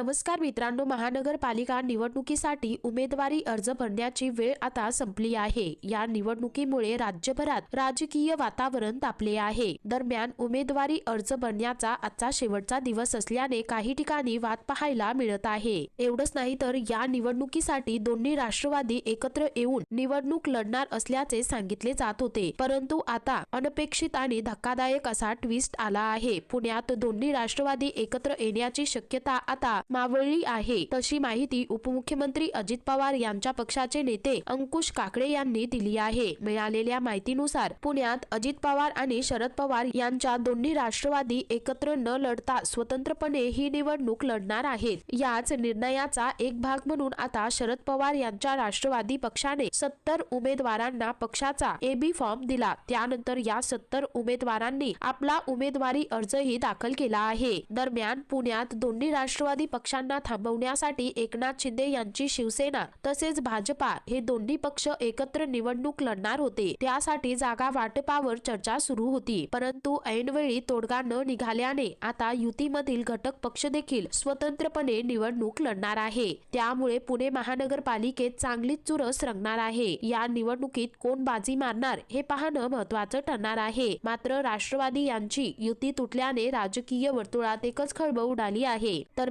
नमस्कार मित्रांनो महानगरपालिका निवडणुकीसाठी उमेदवारी अर्ज भरण्याची वेळ आता संपली आहे. या निवडणुकीमुळे राज्यभरात राजकीय वातावरण तापले आहे. दरम्यान उमेदवारी अर्ज भरण्याचा आजचा शेवटचा दिवस असल्याने काही ठिकाणी वाद पाहायला मिळत आहे. एवढंच नाही तर या निवडणुकीसाठी दोन्ही राष्ट्रवादी एकत्र येऊन निवडणूक लढणार असल्याचे सांगितले जात होते. परंतु आता अनपेक्षित आणि धक्कादायक असा ट्विस्ट आला आहे. पुण्यात दोन्ही राष्ट्रवादी एकत्र येण्याची शक्यता आता मावळली आहे. तशी माहिती उपमुख्यमंत्री अजित पवार यांच्या पक्षाचे नेते अंकुश काकडे यांनी दिली आहे. मिळालेल्या माहितीनुसार पुण्यात अजित पवार आणि शरद पवार यांच्या दोन्ही राष्ट्रवादी एकत्र न लढता स्वतंत्रपणे ही निवडणूक लढणार आहेत. याच निर्णयाचा एक भाग म्हणून आता शरद पवार यांच्या राष्ट्रवादी पक्षाने सत्तर उमेदवारांना पक्षाचा एबी फॉर्म दिला. त्यानंतर या सत्तर उमेदवारांनी आपला उमेदवारी अर्जही दाखल केला आहे. दरम्यान पुण्यात दोन्ही राष्ट्रवादी पक्ष पक्षांना थांबवण्यासाठी एकनाथ शिंदे यांची शिवसेना तसेच भाजपा हे दोन्ही पक्ष एकत्र निवडणूक लढणार होते. त्यासाठी जागा वाटपावर चर्चा सुरू होती. परंतु ऐनवेळी तोडगा न निघाल्याने आता युतीमधील घटक पक्ष देखील स्वतंत्रपणे निवडणूक लढणार आहे. त्यामुळे पुणे महानगरपालिकेत चांगलीच चुरस रंगणार आहे. या निवडणुकीत कोण बाजी मारणार हे पाहणं महत्वाचं ठरणार आहे. मात्र राष्ट्रवादी यांची युती तुटल्याने राजकीय वर्तुळात एकच खळबळ उडाली आहे. तर